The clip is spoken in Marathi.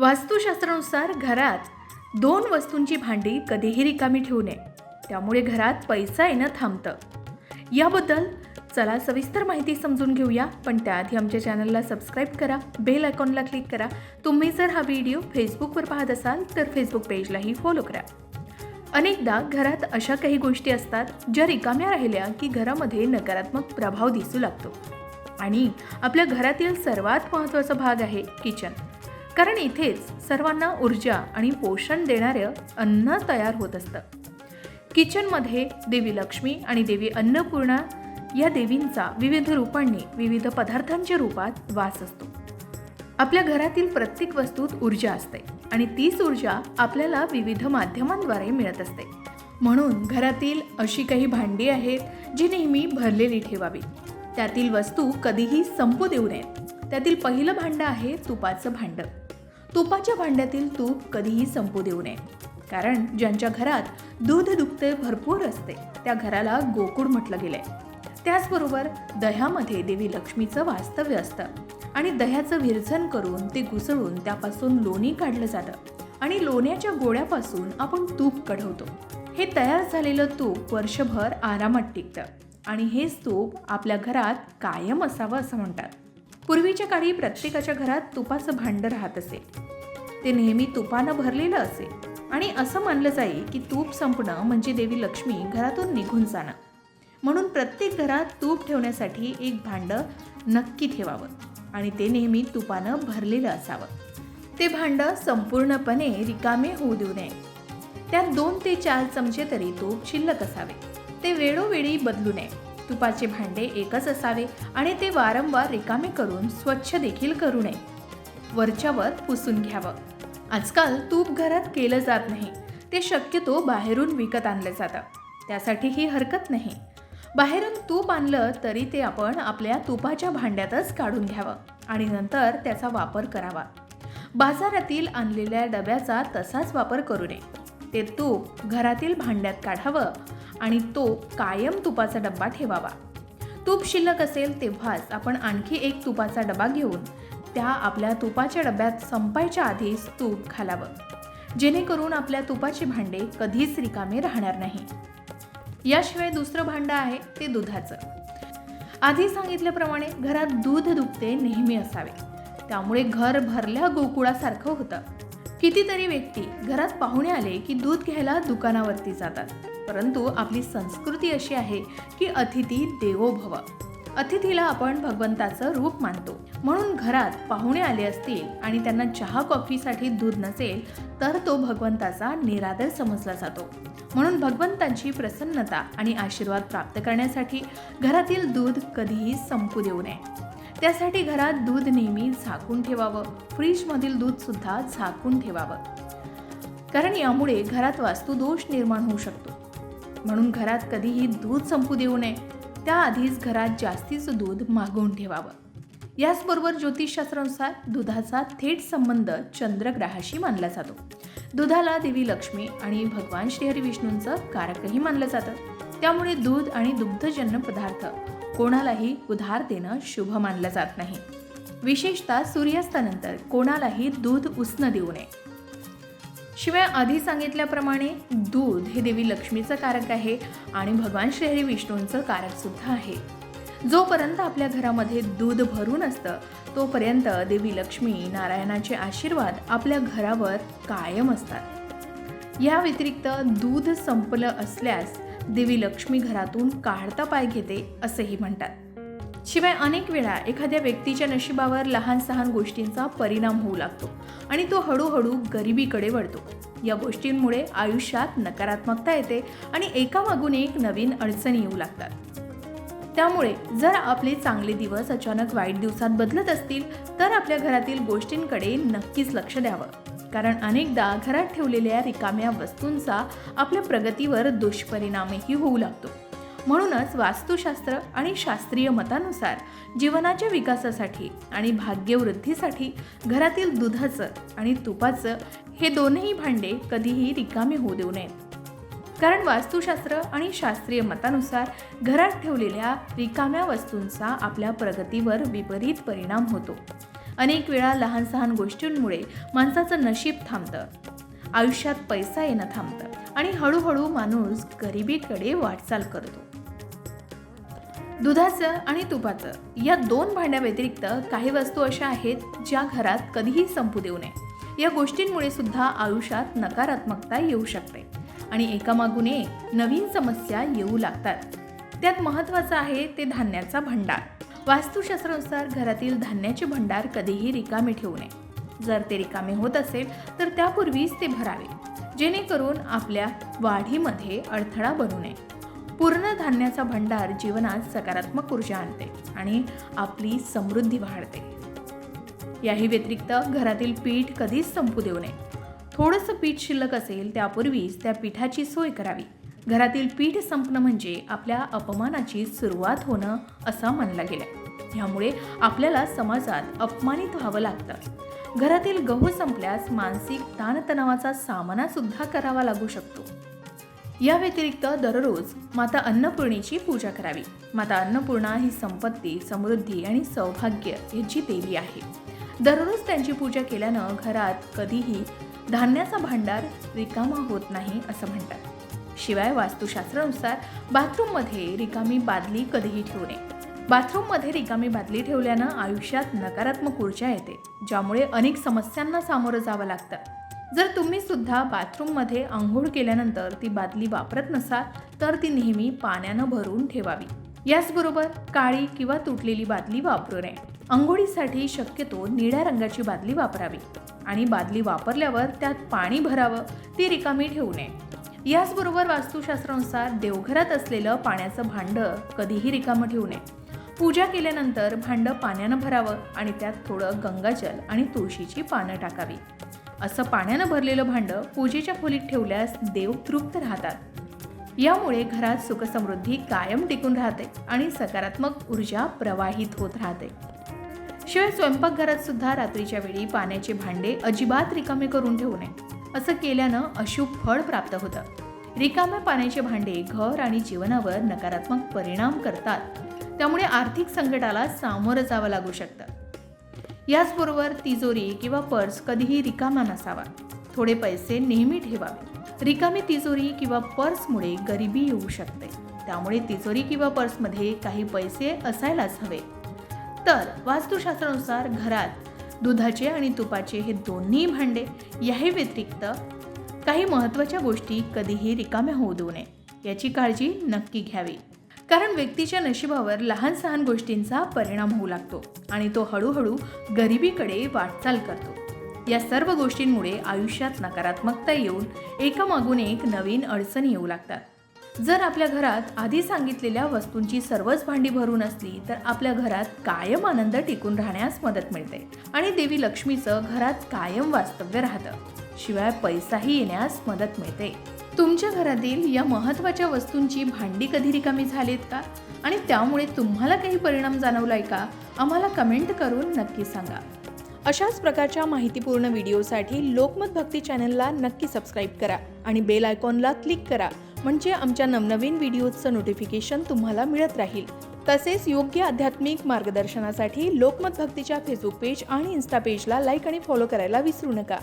वास्तुशास्त्रानुसार घरात दोन वस्तूंची भांडी कधीही रिकामी ठेवू नये. त्यामुळे घरात पैसा येणं थांबतं. याबद्दल चला सविस्तर माहिती समजून घेऊया पण त्याआधी आमच्या चॅनलला सबस्क्राईब करा बेल आयकॉनला क्लिक करा. तुम्ही जर हा व्हिडिओ फेसबुकवर पाहत असाल तर फेसबुक पेजलाही फॉलो करा. अनेकदा घरात अशा काही गोष्टी असतात ज्या रिकाम्या राहिल्या की घरामध्ये नकारात्मक प्रभाव दिसू लागतो. आणि आपल्या घरातील सर्वात महत्त्वाचा भाग आहे किचन. कारण इथेच सर्वांना ऊर्जा आणि पोषण देणारं अन्न तयार होत असतं. किचनमध्ये देवी लक्ष्मी आणि देवी अन्नपूर्णा या देवींचा विविध रूपांनी विविध पदार्थांच्या रूपात वास असतो. आपल्या घरातील प्रत्येक वस्तूत ऊर्जा असते आणि तीच ऊर्जा आपल्याला विविध माध्यमांद्वारे मिळत असते. म्हणून घरातील अशी काही भांडी आहेत जी नेहमी भरलेली ठेवावी त्यातील वस्तू कधीही संपू देऊ नयेत. त्यातील पहिलं भांडं आहे तुपाचं भांडं. तुपाच्या भांड्यातील तूप कधीही संपू देऊ नये. कारण ज्यांच्या घरात दूध दुखते भरपूर असते त्या घराला गोकुळ म्हटलं गेलंय. त्याचबरोबर दह्यामध्ये देवी लक्ष्मीचं वास्तव्य असतं आणि दह्याचं विरजन करून ते घुसळून त्यापासून लोणी काढलं जातं आणि लोण्याच्या गोळ्यापासून आपण तूप कढवतो. हे तयार झालेलं तूप वर्षभर आरामात टिकतं आणि हेच तूप आपल्या घरात कायम असावं असं म्हणतात. पूर्वीच्या काळी प्रत्येकाच्या घरात तुपाचं भांडं राहत असे. ते नेहमी तुपानं भरलेलं असे आणि असं मानलं जाई की तूप संपणं म्हणजे देवी लक्ष्मी घरातून निघून जाणं. म्हणून प्रत्येक घरात तूप ठेवण्यासाठी एक भांडं नक्की ठेवावं आणि ते नेहमी तुपानं भरलेलं असावं. ते भांडं संपूर्णपणे रिकामे होऊ देऊ नये. त्यात दोन ते चार चमचे तरी तूप शिल्लक असावे. ते वेळोवेळी बदलू नये. तुपाचे भांडे एकच असावे आणि ते वारंवार रिकामे करून स्वच्छ देखील करू नये. वरच्यावर पुसून घ्यावं. आजकाल तूप घरात केलं जात नाही. ते शक्यतो बाहेरून विकत आणलं जातं. त्यासाठी ही हरकत नाही. बाहेरून तूप आणलं तरी ते आपण आपल्या तुपाच्या भांड्यातच काढून घ्यावं आणि नंतर त्याचा वापर करावा. बाजारातील आणलेल्या डब्याचा तसाच वापर करू नये. ते तूप घरातील भांड्यात काढावं आणि तो कायम तुपाचा डब्बा ठेवावा. तूप शिल्लक असेल तेव्हाच आपण आणखी एक तुपाचा डबा घेऊन त्या आपल्या तुपाच्या डब्यात संपायच्या आधीच तूप घालावं. जेणेकरून आपल्या तुपाचे भांडे कधीच रिकामे राहणार नाही. याशिवाय दुसरं भांडं आहे ते दुधाचं. आधी सांगितल्याप्रमाणे घरात दूध दुखते नेहमी असावे. त्यामुळे घर भरल्या गोकुळासारखं होतं. कितीतरी व्यक्ती घरात पाहुणे आले की दूध घ्यायला दुकानावरती जातात. परंतु आपली संस्कृती अशी आहे की अतिथी देवो भव अतिथीला आपण भगवंताचं रूप मानतो. म्हणून घरात पाहुणे आले असतील आणि त्यांना चहा कॉफीसाठी दूध नसेल तर तो भगवंताचा निरादर समजला जातो. म्हणून भगवंतांची प्रसन्नता आणि आशीर्वाद प्राप्त करण्यासाठी घरातील दूध कधीही संपू देऊ नये. त्यासाठी घरात दूध नेहमी झाकून ठेवावं. फ्रीजमधील दूध सुद्धा झाकून ठेवावं. कारण यामुळे घरात वास्तुदोष निर्माण होऊ शकतो. म्हणून घरात कधीही दूध संपू देऊ नये. त्याआधीच घरात जास्तीचं दूध मागवून ठेवावं. याचबरोबर ज्योतिषशास्त्रानुसार दुधाचा थेट संबंध चंद्रग्रहाशी मानला जातो. दुधाला देवी लक्ष्मी आणि भगवान श्रीहरी विष्णूंचं कारकही मानलं जातं. त्यामुळे दूध आणि दुग्धजन्य पदार्थ कोणालाही उधार देणं शुभ मानलं जात नाही. विशेषतः सूर्यास्तानंतर कोणालाही दूध उसणं देऊ नये. शिवाय आधी सांगितल्याप्रमाणे दूध हे देवी लक्ष्मीचं कारक आहे आणि भगवान श्रीहरी विष्णूंचं कारक सुद्धा आहे. जोपर्यंत आपल्या घरामध्ये दूध भरून असतं तोपर्यंत देवी लक्ष्मी नारायणाचे आशीर्वाद आपल्या घरावर कायम असतात. या व्यतिरिक्त दूध संपलं असल्यास देवी लक्ष्मी घरातून काढता पाय घेते असेही म्हणतात. शिवाय अनेक वेळा एखाद्या व्यक्तीच्या नशिबावर लहान सहान गोष्टींचा परिणाम होऊ लागतो आणि तो हळूहळू गरिबीकडे वळतो. या गोष्टींमुळे आयुष्यात नकारात्मकता येते आणि एकामागून एक नवीन अडचणी येऊ लागतात. त्यामुळे जर आपले चांगले दिवस अचानक वाईट दिवसात बदलत असतील तर आपल्या घरातील गोष्टींकडे नक्कीच लक्ष द्यावं. कारण अनेकदा घरात ठेवलेल्या रिकाम्या वस्तूंचा आपल्या प्रगतीवर दुष्परिणामही होऊ लागतो. म्हणूनच वास्तुशास्त्र आणि शास्त्रीय मतानुसार जीवनाच्या विकासासाठी आणि भाग्यवृद्धीसाठी घरातील दुधाचं आणि तुपाचं हे दोनही भांडे कधीही रिकामे होऊ देऊ नयेत कारण वास्तुशास्त्र आणि शास्त्रीय मतानुसार घरात ठेवलेल्या रिकाम्या वस्तूंचा आपल्या प्रगतीवर विपरीत परिणाम होतो. अनेक वेळा लहान सहान गोष्टींमुळे माणसाचं नशीब थांबतं. आयुष्यात पैसा येणं थांबतं आणि हळूहळू माणूस गरिबीकडे वाटचाल करतो. दुधाचं आणि तुपाचं या दोन भांड्याव्यतिरिक्त काही वस्तू अशा आहेत ज्या घरात कधीही संपू देऊ नये. या गोष्टींमुळे सुद्धा आयुष्यात नकारात्मकता येऊ शकते आणि एकामागून एक नवीन समस्या येऊ लागतात. त्यात महत्त्वाचं आहे ते धान्याचा भंडार. वास्तुशास्त्रानुसार घरातील धान्याचे भंडार कधीही रिकामे ठेवू नये. जर ते रिकामे होत असेल तर त्यापूर्वीच ते भरावे. जेणेकरून आपल्या वाढीमध्ये अडथळा बनू नये. पूर्ण धान्याचा भंडार जीवनात सकारात्मक ऊर्जा आणते आणि आपली समृद्धी वाढते. याही व्यतिरिक्त घरातील पीठ कधीच संपू देऊ नये. थोडंसं पीठ शिल्लक असेल त्यापूर्वीच त्या पिठाची सोय करावी. घरातील पीठ संपणं म्हणजे आपल्या अपमानाची सुरुवात होणं असं मानलं गेलं ह्यामुळे आपल्याला समाजात अपमानित व्हावं लागतं. घरातील गहू संपल्यास मानसिक ताणतणावाचा सामना सुद्धा करावा लागू शकतो. या व्यतिरिक्त दररोज माता अन्नपूर्णेची पूजा करावी. माता अन्नपूर्णा ही संपत्ती समृद्धी आणि सौभाग्य यांची देवी आहे. दररोज त्यांची पूजा केल्यानं घरात कधीही धान्याचा भांडार रिकामा होत नाही असं म्हणतात. शिवाय वास्तुशास्त्रानुसार बाथरूममध्ये रिकामी बादली कधीही ठेवू नये. बाथरूममध्ये रिकामी बादली ठेवल्यानं आयुष्यात नकारात्मक ऊर्जा येते ज्यामुळे अनेक समस्यांना सामोरं जावं लागतं. जर तुम्ही सुद्धा बाथरूममध्ये आंघोळ केल्यानंतर ती बादली वापरत नसाल तर ती नेहमी पाण्यानं भरून ठेवावी. याचबरोबर काळी किंवा तुटलेली बादली वापरू नये. आंघोळीसाठी शक्यतो निळ्या रंगाची बादली वापरावी आणि बादली वापरल्यावर त्यात पाणी भरावं ती रिकामी ठेवू नये. याचबरोबर वास्तुशास्त्रानुसार देवघरात असलेलं पाण्याचं भांडं कधीही रिकामं ठेवू नये. पूजा केल्यानंतर भांडं पाण्यानं भरावं आणि त्यात थोडं गंगाजल आणि तुळशीची पानं टाकावी. असं पाण्यानं भरलेलं भांडं पूजेच्या खोलीत ठेवल्यास देव तृप्त राहतात. यामुळे घरात सुखसमृद्धी कायम टिकून राहते आणि सकारात्मक ऊर्जा प्रवाहित होत राहते. शिवाय स्वयंपाकघरात सुद्धा रात्रीच्या वेळी पाण्याचे भांडे अजिबात रिकामे करून ठेवू नये असं केल्यानं अशुभ फळ प्राप्त होतं. रिकाम्या पाण्याचे भांडे घर आणि जीवनावर नकारात्मक परिणाम करतात. त्यामुळे आर्थिक संकटाला सामोरं जावं लागू शकतं. याचबरोबर तिजोरी किंवा पर्स कधीही रिकामा नसावा. थोडे पैसे नेहमी ठेवावे. रिकामी तिजोरी किंवा पर्समुळे गरिबी येऊ शकते. त्यामुळे तिजोरी किंवा पर्समध्ये काही पैसे असायलाच हवे. तर वास्तुशास्त्रानुसार घरात दुधाचे आणि तुपाचे हे दोन्ही भांडे याही व्यतिरिक्त काही महत्त्वाच्या गोष्टी कधीही रिकाम्या होऊ देऊ नये. याची काळजी नक्की घ्यावी. कारण व्यक्तीच्या नशिबावर लहान सहान गोष्टींचा परिणाम होऊ लागतो आणि तो हळूहळू गरिबीकडे वाटचाल करतो. या सर्व गोष्टींमुळे आयुष्यात नकारात्मकता येऊन एकामागून एक नवीन अडचणी येऊ लागतात. जर आपल्या घरात आधी सांगितलेल्या वस्तूंची सर्वच भांडी भरून असली तर आपल्या घरात कायम आनंद टिकून राहण्यास मदत मिळते आणि देवी लक्ष्मीचं घरात कायम वास्तव्य राहतं. शिवाय पैसाही येण्यास मदत मिळते. तुमच्या घरातील या महत्त्वाच्या वस्तूंची भांडी कधी रिकामी झालीत का? आणि त्यामुळे तुम्हाला काही परिणाम जाणवलाय का? आम्हाला कमेंट करून नक्की सांगा. अशाच प्रकारच्या माहितीपूर्ण व्हिडिओसाठी लोकमत भक्ती चॅनलला नक्की सबस्क्राईब करा आणि बेल आयकॉनला क्लिक करा म्हणजे आमच्या नवनवीन व्हिडिओजचं नोटिफिकेशन तुम्हाला मिळत राहील. तसेच योग्य आध्यात्मिक मार्गदर्शनासाठी लोकमत भक्तीच्या फेसबुक पेज आणि इन्स्टा पेजला लाईक आणि फॉलो करायला विसरू नका.